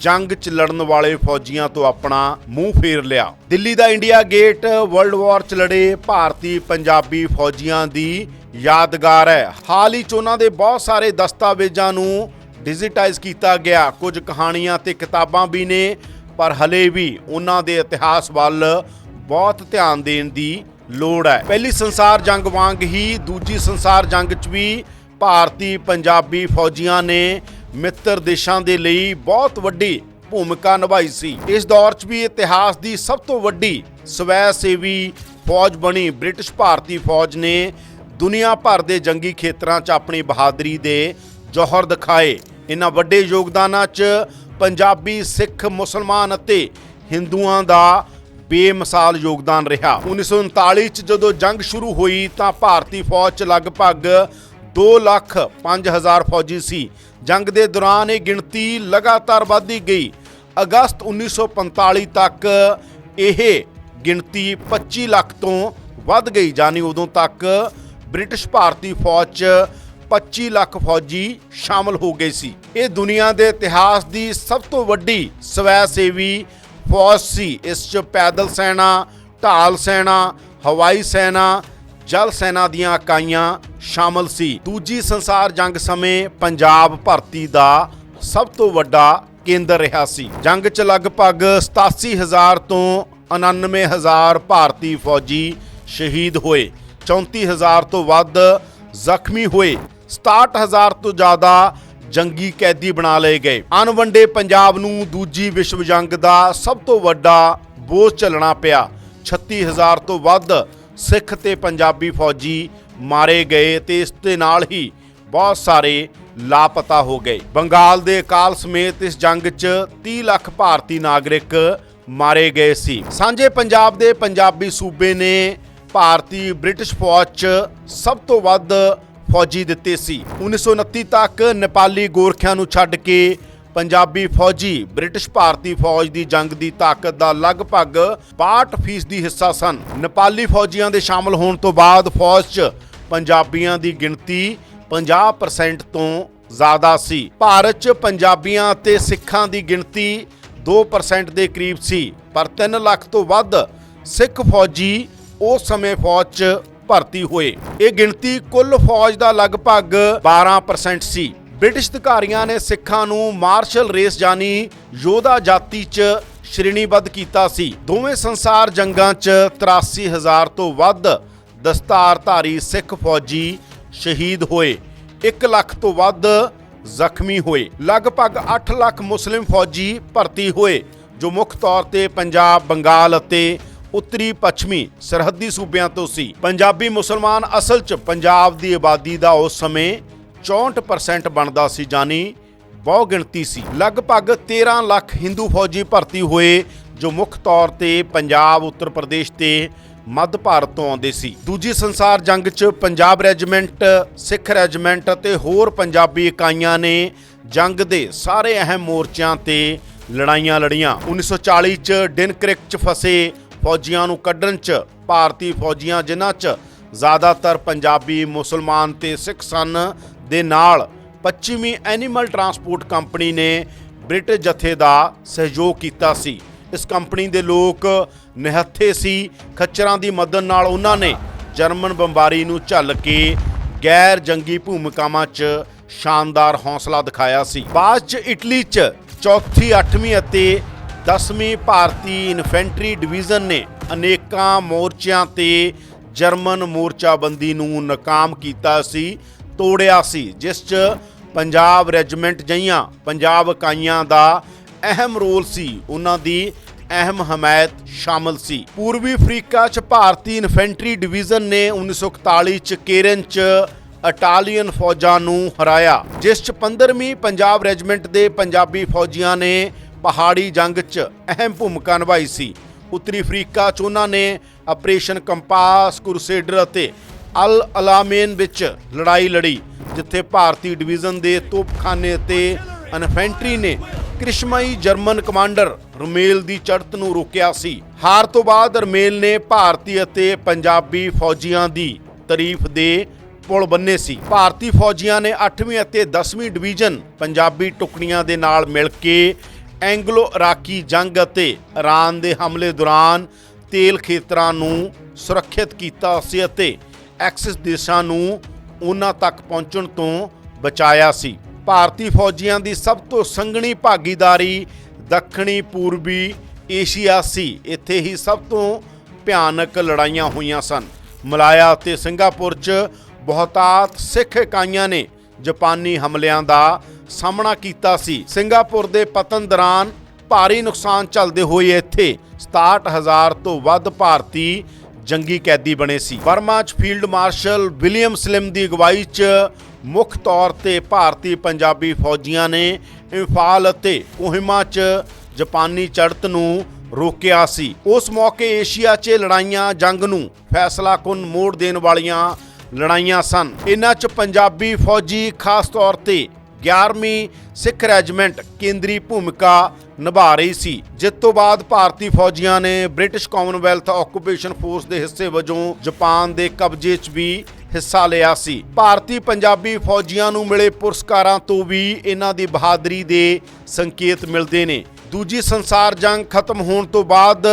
ਜੰਗ 'ਚ ਲੜਨ ਵਾਲੇ ਫੌਜੀਆਂ ਤੋਂ ਆਪਣਾ ਮੂੰਹ ਫੇਰ ਲਿਆ। ਦਿੱਲੀ ਦਾ ਇੰਡੀਆ ਗੇਟ ਵਰਲਡ ਵਾਰ 'ਚ ਲੜੇ ਭਾਰਤੀ ਪੰਜਾਬੀ ਫੌਜੀਆਂ ਦੀ ਯਾਦਗਾਰ ਹੈ। ਹਾਲ ਹੀ 'ਚ ਉਹਨਾਂ ਦੇ ਬਹੁਤ ਸਾਰੇ ਦਸਤਾਵੇਜ਼ਾਂ ਨੂੰ ਡਿਜੀਟਾਈਜ਼ ਕੀਤਾ ਗਿਆ। ਕੁਝ ਕਹਾਣੀਆਂ ਤੇ ਕਿਤਾਬਾਂ ਵੀ ਨੇ, ਪਰ ਹਲੇ ਵੀ ਉਹਨਾਂ ਦੇ ਇਤਿਹਾਸ ਵੱਲ ਬਹੁਤ ਧਿਆਨ ਦੇਣ ਦੀ ਲੋੜ ਹੈ। ਪਹਿਲੀ ਸੰਸਾਰ ਜੰਗ ਵਾਂਗ ਹੀ ਦੂਜੀ ਸੰਸਾਰ ਜੰਗ 'ਚ ਵੀ ਭਾਰਤੀ ਪੰਜਾਬੀ ਫੌਜੀਆਂ ਨੇ ਮਿੱਤਰ ਦੇਸ਼ਾਂ ਦੇ ਲਈ ਬਹੁਤ ਵੱਡੀ ਭੂਮਿਕਾ ਨਿਭਾਈ ਸੀ। ਇਸ ਦੌਰ 'ਚ ਵੀ ਇਤਿਹਾਸ ਦੀ ਸਭ ਤੋਂ ਵੱਡੀ ਸਵੈ ਸੇਵੀ ਫੌਜ ਬਣੀ ਬ੍ਰਿਟਿਸ਼ ਭਾਰਤੀ ਫੌਜ ਨੇ ਦੁਨੀਆ ਭਰ ਦੇ ਜੰਗੀ ਖੇਤਰਾਂ 'ਚ ਆਪਣੀ ਬਹਾਦਰੀ ਦੇ ਜੋਹਰ ਦਿਖਾਏ। ਇਹਨਾਂ ਵੱਡੇ ਯੋਗਦਾਨਾਂ 'ਚ ਪੰਜਾਬੀ, ਸਿੱਖ, ਮੁਸਲਮਾਨ ਅਤੇ ਹਿੰਦੂਆਂ ਦਾ ਬੇਮਿਸਾਲ ਯੋਗਦਾਨ ਰਿਹਾ। 1939 ਚ ਜਦੋਂ ਜੰਗ ਸ਼ੁਰੂ ਹੋਈ ਤਾਂ ਭਾਰਤੀ ਫੌਜ ਚ ਲਗਭਗ 2 ਲੱਖ 5000 ਫੌਜੀ ਸੀ। ਜੰਗ ਦੇ ਦੌਰਾਨ ਇਹ ਗਿਣਤੀ ਲਗਾਤਾਰ ਵਧਦੀ ਗਈ। ਅਗਸਤ 1945 ਤੱਕ ਇਹ ਗਿਣਤੀ 25 ਲੱਖ ਤੋਂ ਵੱਧ ਗਈ ਜਾਨੀ ਉਦੋਂ ਤੱਕ ਬ੍ਰਿਟਿਸ਼ ਭਾਰਤੀ ਫੌਜ 'ਚ 25 ਲੱਖ ਫੌਜੀ ਸ਼ਾਮਲ ਹੋ ਗਏ ਸੀ। ਇਹ ਦੁਨੀਆ ਦੇ ਇਤਿਹਾਸ ਦੀ ਸਭ ਤੋਂ ਵੱਡੀ ਸਵੈ ਸੇਵੀ ਫੌਜ ਸੀ। ਇਸ 'ਚ ਪੈਦਲ ਸੈਨਾ, ਢਾਲ ਸੈਨਾ, ਹਵਾਈ ਸੈਨਾ, ਜਲ ਸੈਨਾ ਦੀਆਂ ਇਕਾਈਆਂ ਸ਼ਾਮਲ ਸੀ। ਦੂਜੀ ਸੰਸਾਰ ਜੰਗ ਸਮੇਂ ਪੰਜਾਬ ਭਰਤੀ ਦਾ ਸਭ ਤੋਂ ਵੱਡਾ ਕੇਂਦਰ ਰਿਹਾ ਸੀ। ਜੰਗ 'ਚ ਲਗਭਗ 87000 ਤੋਂ 99000 ਭਾਰਤੀ ਫੌਜੀ ਸ਼ਹੀਦ ਹੋਏ। 34000 ਤੋਂ ਵੱਧ ਜ਼ਖਮੀ ਹੋਏ। 67000 ਤੋਂ ਜ਼ਿਆਦਾ ਜੰਗੀ ਕੈਦੀ ਬਣਾ ਲਏ ਗਏ। ਅਣਵੰਡੇ ਪੰਜਾਬ ਨੂੰ ਦੂਜੀ ਵਿਸ਼ਵ ਜੰਗ ਦਾ ਸਭ ਤੋਂ ਵੱਡਾ ਬੋਝ ਝੱਲਣਾ ਪਿਆ। 36000 ਤੋਂ ਵੱਧ ਸਿੱਖ ਤੇ ਪੰਜਾਬੀ ਫੌਜੀ ਮਾਰੇ ਗਏ ਤੇ ਇਸ ਦੇ ਨਾਲ ਹੀ ਬਹੁਤ ਸਾਰੇ ਲਾਪਤਾ ਹੋ ਗਏ। ਬੰਗਾਲ ਦੇ ਅਕਾਲ ਸਮੇਤ ਇਸ ਜੰਗ 'ਚ 30 ਲੱਖ ਭਾਰਤੀ ਨਾਗਰਿਕ ਮਾਰੇ ਗਏ ਸੀ। ਸਾਂਝੇ ਪੰਜਾਬ ਦੇ ਪੰਜਾਬੀ ਸੂਬੇ ਨੇ ਭਾਰਤੀ ਬ੍ਰਿਟਿਸ਼ ਫੌਜ 'ਚ ਸਭ ਤੋਂ ਵੱਧ ਫੌਜੀ ਦਿੱਤੇ ਸੀ। 1929 ਤੱਕ ਨੇਪਾਲੀ ਗੋਰਖਿਆਂ ਨੂੰ ਛੱਡ ਕੇ ਪੰਜਾਬੀ ਫੌਜੀ, ਬ੍ਰਿਟਿਸ਼ ਭਾਰਤੀ ਫੌਜ ਦੀ ਜੰਗ ਦੀ ਤਾਕਤ ਦਾ ਲਗਭਗ 62% ਦੀ ਹਿੱਸਾ ਸਨ। ਨੇਪਾਲੀ ਫੌਜੀਆਂ ਦੇ ਸ਼ਾਮਲ ਹੋਣ ਤੋਂ ਬਾਅਦ ਫੌਜ 'ਚ ਪੰਜਾਬੀਆਂ ਦੀ ਗਿਣਤੀ 50% ਤੋਂ ਜ਼ਿਆਦਾ ਸੀ। ਭਾਰਤ 'ਚ ਪੰਜਾਬੀਆਂ ਅਤੇ ਸਿੱਖਾਂ ਦੀ ਗਿਣਤੀ 2% ਦੇ ਕਰੀਬ ਸੀ। ਪਰ 3 ਲੱਖ ਤੋਂ ਵੱਧ ਸਿੱਖ ਫੌਜੀ ਉਸ ਸਮੇਂ ਫੌਜ 'ਚ ਭਰਤੀ ਹੋਏ। ਇਹ ਗਿਣਤੀ ਕੁੱਲ ਫੌਜ ਦਾ ਲਗਭਗ 12% ਸੀ। ਬ੍ਰਿਟਿਸ਼ ਅਧਿਕਾਰੀਆਂ ਨੇ ਸਿੱਖਾਂ ਨੂੰ ਮਾਰਸ਼ਲ ਰੇਸ ਜਾਨੀ ਯੋਧਾ ਜਾਤੀ 'ਚ ਸ਼੍ਰੇਣੀਬੱਧ ਕੀਤਾ ਸੀ। ਦੋਵੇਂ ਸੰਸਾਰ ਜੰਗਾਂ 'ਚ 83000 ਤੋਂ ਵੱਧ ਦਸਤਾਰਧਾਰੀ ਸਿੱਖ ਫੌਜੀ ਸ਼ਹੀਦ ਹੋਏ। 1 ਲੱਖ ਤੋਂ ਵੱਧ ਜ਼ਖਮੀ ਹੋਏ। ਲਗਭਗ 8 ਲੱਖ ਮੁਸਲਿਮ ਫੌਜੀ ਭਰਤੀ ਹੋਏ, ਜੋ ਮੁੱਖ ਤੌਰ ਤੇ ਪੰਜਾਬ, ਬੰਗਾਲ ਅਤੇ ਉੱਤਰੀ ਪੱਛਮੀ ਸਰਹੱਦੀ ਸੂਬਿਆਂ ਤੋਂ ਸੀ। ਪੰਜਾਬੀ ਮੁਸਲਮਾਨ ਅਸਲ 'ਚ ਪੰਜਾਬ ਦੀ ਆਬਾਦੀ ਦਾ ਉਸ ਸਮੇਂ 64% ਬਣਦਾ ਸੀ ਜਾਨੀ ਬਹੁ ਗਿਣਤੀ ਸੀ। ਲਗਭਗ 13 ਲੱਖ ਹਿੰਦੂ ਫੌਜੀ ਭਰਤੀ ਹੋਏ, ਜੋ ਮੁੱਖ ਤੌਰ ਤੇ ਪੰਜਾਬ, ਉੱਤਰ ਪ੍ਰਦੇਸ਼ ਤੇ ਮੱਧ ਭਾਰਤ ਤੋਂ ਆਉਂਦੇ ਸੀ। ਦੂਜੀ ਸੰਸਾਰ ਜੰਗ 'ਚ ਪੰਜਾਬ ਰੈਜੀਮੈਂਟ, ਸਿੱਖ ਰੈਜੀਮੈਂਟ ਅਤੇ ਹੋਰ ਪੰਜਾਬੀ ਇਕਾਈਆਂ ਨੇ ਜੰਗ ਦੇ ਸਾਰੇ ਅਹਿਮ ਮੋਰਚਿਆਂ ਤੇ ਲੜਾਈਆਂ ਲੜੀਆਂ। 1940 'ਚ ਡਿਨਕ੍ਰਿਕ 'ਚ ਫਸੇ ਫੌਜੀਆਂ ਨੂੰ ਕੱਢਣ 'ਚ, ਭਾਰਤੀ ਫੌਜੀਆਂ ਜਿਨ੍ਹਾਂ 'ਚ ਜ਼ਿਆਦਾਤਰ ਪੰਜਾਬੀ ਮੁਸਲਮਾਨ ਤੇ ਸਿੱਖ ਸਨ, ਦੇ ਨਾਲ ਪੱਛਮੀ ਐਨੀਮਲ ਟਰਾਂਸਪੋਰਟ ਕੰਪਨੀ ਨੇ ਬ੍ਰਿਟਿਸ਼ ਜਥੇ ਦਾ ਸਹਿਯੋਗ ਕੀਤਾ ਸੀ। ਇਸ ਕੰਪਨੀ ਦੇ ਲੋਕ ਨਿਹੱਥੇ ਸੀ, ਖੱਚਰਾਂ ਦੀ ਮਦਦ ਨਾਲ ਉਹਨਾਂ ਨੇ ਜਰਮਨ ਬੰਬਾਰੀ ਨੂੰ ਝੱਲ ਕੇ ਗੈਰ ਜੰਗੀ ਭੂਮਿਕਾਵਾਂ 'ਚ ਸ਼ਾਨਦਾਰ ਹੌਸਲਾ ਦਿਖਾਇਆ ਸੀ। ਬਾਅਦ 'ਚ ਇਟਲੀ 'ਚ ਚੌਥੀ 8ਵੀਂ ਅਤੇ 10ਵੀਂ ਭਾਰਤੀ ਇਨਫੈਂਟਰੀ ਡਿਵੀਜ਼ਨ ਨੇ ਅਨੇਕਾਂ ਮੋਰਚਿਆਂ ਤੇ ਜਰਮਨ ਮੋਰਚਾਬੰਦੀ ਨੂੰ ਨਾਕਾਮ ਕੀਤਾ ਸੀ, ਤੋੜਿਆ ਸੀ, ਜਿਸ 'ਚ ਪੰਜਾਬ ਰੈਜੀਮੈਂਟ ਜਈਆਂ, ਪੰਜਾਬ ਇਕਾਈਆਂ ਦਾ ਅਹਿਮ ਰੋਲ ਸੀ, ਉਹਨਾਂ ਦੀ ਅਹਿਮ ਹਮਾਇਤ ਸ਼ਾਮਲ ਸੀ। ਪੂਰਬੀ ਅਫਰੀਕਾ 'ਚ ਭਾਰਤੀ ਇਨਫੈਂਟਰੀ ਡਿਵੀਜ਼ਨ ਨੇ 1941 'ਚ ਕੇਰਨ 'ਚ ਇਟਾਲੀਅਨ ਫੌਜਾਂ ਨੂੰ ਹਰਾਇਆ, ਜਿਸ 'ਚ 15ਵੀਂ ਪੰਜਾਬ ਰੈਜੀਮੈਂਟ ਦੇ ਪੰਜਾਬੀ ਫੌਜੀਆਂ ਨੇ ਪਹਾੜੀ ਜੰਗ 'ਚ ਅਹਿਮ ਭੂਮਿਕਾ ਨਿਭਾਈ ਸੀ। ਉੱਤਰੀ ਅਫਰੀਕਾ 'ਚ ਉਹਨਾਂ ਨੇ ਆਪਰੇਸ਼ਨ ਕੰਪਾਸ, ਕਰੂਸੇਡਰ ਅਤੇ ਅਲ ਅਲਾਮੇਨ ਵਿੱਚ ਲੜਾਈ ਲੜੀ, ਜਿੱਥੇ ਭਾਰਤੀ ਡਿਵੀਜ਼ਨ ਦੇ ਤੋਪਖਾਨੇ ਤੇ ਇਨਫੈਂਟਰੀ ਨੇ ਕ੍ਰਿਸ਼ਮਾਈ ਜਰਮਨ ਕਮਾਂਡਰ ਰਮੇਲ ਦੀ ਚੜ੍ਹਤ ਨੂੰ ਰੋਕਿਆ ਸੀ। ਹਾਰ ਤੋਂ ਬਾਅਦ ਰਮੇਲ ਨੇ ਭਾਰਤੀ ਅਤੇ ਪੰਜਾਬੀ ਫੌਜੀਆਂ ਦੀ ਤਾਰੀਫ ਦੇ ਪੁਲ ਬੰਨੇ ਸੀ। ਭਾਰਤੀ ਫੌਜੀਆਂ ਨੇ 8ਵੀਂ ਅਤੇ 10ਵੀਂ ਡਿਵੀਜ਼ਨ ਪੰਜਾਬੀ ਟੁਕੜੀਆਂ ਦੇ ਨਾਲ ਮਿਲ ਕੇ ਐਂਗਲੋ ਇਰਾਕੀ ਜੰਗ ਅਤੇ ਈਰਾਨ ਦੇ ਹਮਲੇ ਦੌਰਾਨ ਤੇਲ ਖੇਤਰਾਂ ਨੂੰ ਸੁਰੱਖਿਅਤ ਕੀਤਾ ਸੀ ਅਤੇ ਐਕਸਿਸ ਦੇਸ਼ਾਂ ਨੂੰ ਉਹਨਾਂ ਤੱਕ ਪਹੁੰਚਣ ਤੋਂ ਬਚਾਇਆ ਸੀ। ਭਾਰਤੀ ਫੌਜੀਆਂ ਦੀ ਸਭ ਤੋਂ ਸੰਘਣੀ ਭਾਗੀਦਾਰੀ ਦੱਖਣੀ, ਪੂਰਬੀ ਏਸ਼ੀਆ ਸੀ। ਇੱਥੇ ਹੀ ਸਭ ਤੋਂ ਭਿਆਨਕ ਲੜਾਈਆਂ ਹੋਈਆਂ ਸਨ। ਮਲਾਇਆ ਅਤੇ ਸਿੰਗਾਪੁਰ 'ਚ ਬਹੁਤਾਤ ਸਿੱਖ ਇਕਾਈਆਂ ਨੇ ਜਾਪਾਨੀ ਹਮਲਿਆਂ ਦਾ ਸਾਹਮਣਾ ਕੀਤਾ ਸੀ। ਸਿੰਗਾਪੁਰ ਦੇ ਪਤਨ ਦੌਰਾਨ ਭਾਰੀ ਨੁਕਸਾਨ ਝੱਲਦੇ ਹੋਏ ਇੱਥੇ 67000 ਤੋਂ ਵੱਧ ਭਾਰਤੀ ਜੰਗੀ ਕੈਦੀ ਬਣੇ ਸੀ। ਬਰਮਾ 'ਚ ਫੀਲਡ ਮਾਰਸ਼ਲ ਵਿਲੀਅਮ ਸਲਿਮ ਦੀ ਅਗਵਾਈ 'ਚ ਮੁੱਖ ਤੌਰ ਤੇ ਭਾਰਤੀ ਪੰਜਾਬੀ ਫੌਜੀਆਂ ਨੇ ਇੰਫਾਲ ਅਤੇ ਕੋਹਿਮਾ 'ਚ ਜਾਪਾਨੀ ਚੜ੍ਹਤ ਨੂੰ ਰੋਕਿਆ ਸੀ। ਉਸ ਮੌਕੇ ਏਸ਼ੀਆ 'ਚ ਲੜਾਈਆਂ, ਜੰਗ ਨੂੰ ਫੈਸਲਾਕੁਨ ਮੋੜ ਦੇਣ ਵਾਲੀਆਂ ਲੜਾਈਆਂ ਸਨ। ਇਹਨਾਂ 'ਚ ਪੰਜਾਬੀ ਫੌਜੀ ਖਾਸ ਤੌਰ ਤੇ 11ਵੀਂ ਸਿੱਖ ਰੈਜੀਮੈਂਟ ਕੇਂਦਰੀ ਭੂਮਿਕਾ ਨਿਭਾ ਰਹੀ ਸੀ। ਜਿਸ ਤੋਂ ਬਾਅਦ ਭਾਰਤੀ ਫੌਜੀਆਂ ਨੇ ਬ੍ਰਿਟਿਸ਼ ਕਾਮਨਵੈਲਥ ਆਕੂਪੇਸ਼ਨ ਫੋਰਸ ਦੇ ਹਿੱਸੇ ਵਜੋਂ ਜਾਪਾਨ ਦੇ ਕਬਜ਼ੇ 'ਚ ਵੀ ਹਿੱਸਾ ਲਿਆ ਸੀ। ਭਾਰਤੀ ਪੰਜਾਬੀ ਫੌਜੀਆਂ ਨੂੰ ਮਿਲੇ ਪੁਰਸਕਾਰਾਂ ਤੋਂ ਵੀ ਇਹਨਾਂ ਦੀ ਬਹਾਦਰੀ ਦੇ ਸੰਕੇਤ ਮਿਲਦੇ ਨੇ। ਦੂਜੀ ਸੰਸਾਰ ਜੰਗ ਖਤਮ ਹੋਣ ਤੋਂ ਬਾਅਦ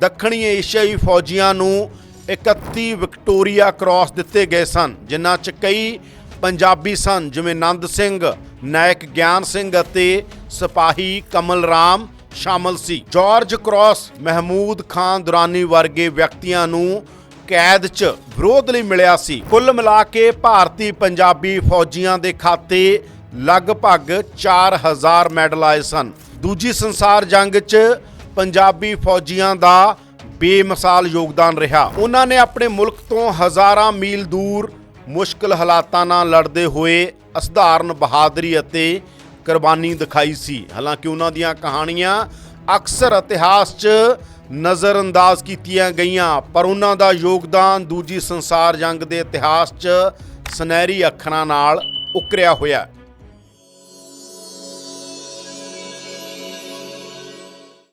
ਦੱਖਣੀ ਏਸ਼ੀਆਈ ਫੌਜੀਆਂ ਨੂੰ 31 ਵਿਕਟੋਰੀਆ ਕ੍ਰਾਸ ਦਿੱਤੇ ਗਏ ਸਨ, ਜਿਨ੍ਹਾਂ 'ਚ ਕਈ ਪੰਜਾਬੀ ਸਨ, ਜਿਵੇਂ ਨੰਦ ਸਿੰਘ, ਨਾਇਕ ਗਿਆਨ ਸਿੰਘ ਅਤੇ ਸਿਪਾਹੀ ਕਮਲ ਰਾਮ ਸ਼ਾਮਲ ਸੀ। ਜਾਰਜ ਕ੍ਰਾਸ ਮਹਿਮੂਦ ਖਾਨ ਦੁਰਾਨੀ ਵਰਗੇ ਵਿਅਕਤੀਆਂ ਨੂੰ ਕੈਦ 'ਚ ਵਿਰੋਧ ਲਈ ਮਿਲਿਆ ਸੀ। ਕੁੱਲ ਮਿਲਾ ਕੇ ਭਾਰਤੀ ਪੰਜਾਬੀ ਫੌਜੀਆਂ ਦੇ ਖਾਤੇ ਲਗਭਗ 4000 ਮੈਡਲ ਆਏ ਸਨ। ਦੂਜੀ ਸੰਸਾਰ ਜੰਗ 'ਚ ਪੰਜਾਬੀ ਫੌਜੀਆਂ ਦਾ ਬੇਮਿਸਾਲ ਯੋਗਦਾਨ ਰਿਹਾ। ਉਹਨਾਂ ਨੇ ਆਪਣੇ ਮੁਲਕ ਤੋਂ ਹਜ਼ਾਰਾਂ ਮੀਲ ਦੂਰ ਮੁਸ਼ਕਲ ਹਾਲਾਤਾਂ ਨਾਲ ਲੜਦੇ ਹੋਏ ਅਸਧਾਰਨ ਬਹਾਦਰੀ ਅਤੇ ਕੁਰਬਾਨੀ ਦਿਖਾਈ ਸੀ। ਹਾਲਾਂਕਿ ਉਹਨਾਂ ਦੀਆਂ ਕਹਾਣੀਆਂ ਅਕਸਰ ਇਤਿਹਾਸ 'ਚ ਨਜ਼ਰਅੰਦਾਜ਼ ਕੀਤੀਆਂ ਗਈਆਂ, ਪਰ ਉਹਨਾਂ ਦਾ ਯੋਗਦਾਨ ਦੂਜੀ ਸੰਸਾਰ ਜੰਗ ਦੇ ਇਤਿਹਾਸ 'ਚ ਸੁਨਹਿਰੀ ਅੱਖਰਾਂ ਨਾਲ ਉਕਰਿਆ ਹੋਇਆ।